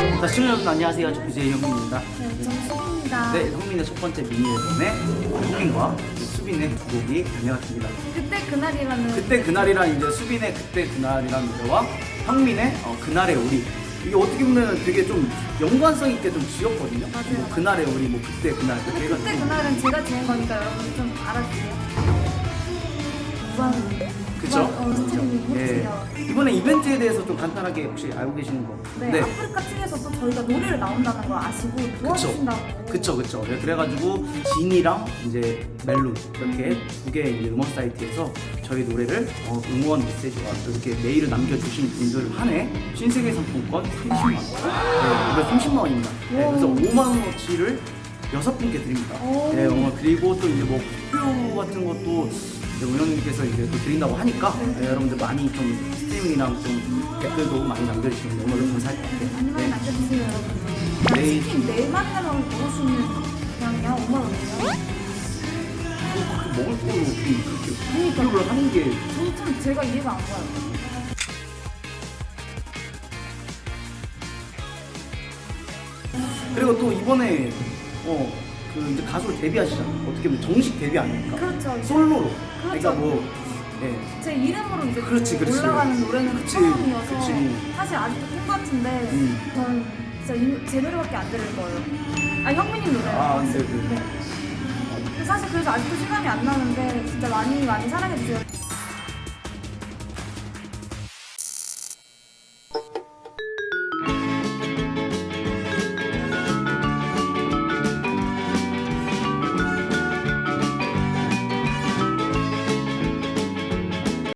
시청자 여러분 안녕하세요. 저 BJ 형민입니다. 네, 정수입니다. 네, 형민의 첫 번째 미니 앨범에 형민과 수빈의 두 곡이 다녀왔습니다. 그때 그날이라는 그때 그날이란 이제 수빈의 그때 그날이란 노래와 형민의 어, 그날의 우리 이게 어떻게 보면 되게 좀 연관성 있게 좀 지었거든요. 맞아요. 뭐 그날의 우리, 뭐 그때 그날 근데 그때 해가지고 그날은 제가 지은 거니까 여러분 좀 알아주세요. 무한 그쵸? 어, 스트리밍 예. 해주세요. 이번에 이벤트에 대해서 좀 간단하게 혹시 알고 계시는 거? 네, 아프리카 TV에서도 저희가 노래를 나온다는 걸 아시고 도와주신다고. 그쵸 그쵸 네, 그래가지고 진이랑 이제 멜론 이렇게 두개 이제 음원 사이트에서 저희 노래를 어, 응원 메시지와 또 이렇게 메일을 남겨주신 분들 한해 신세계 상품권 30만 원 네, 이거 30만 원입니다 네, 그래서 5만 원어치를 여섯 분께 드립니다 오. 네, 어, 그리고 또 이제 뭐 투표 같은 것도 이제 운영님께서 이제 또 드린다고 하니까 네, 여러분들 많이 좀 스트리밍이랑 좀 댓글도 많이 남겨주시면 너무 감사할 것 같아요 많이 많이 네. 남겨주세요 여러분. 네. 치킨 네만 원을 먹을 수 있는 그냥요 5만 원이요. 그 먹을 거로 그렇게 투표를 하는 게 저는 좀 제가 이해가 안 가요. 그리고 또 이번에 어 그 이제 가수로 데뷔하시잖아요. 어떻게 보면 정식 데뷔 아닙니까? 그렇죠. 솔로로. 그러니까 그렇죠. 뭐 예. 제 이름으로 이제 그렇지, 그 그렇지. 올라가는 노래는 그치, 처음이어서 그치. 사실 아직도 똑같은데 음. 저는 진짜 이- 제 노래밖에 안 들을 거예요. 아 형민님 노래. 아, 네, 네. 네. 사실 그래서 아직도 실감이 안 나는데 진짜 많이 많이 사랑해 주세요.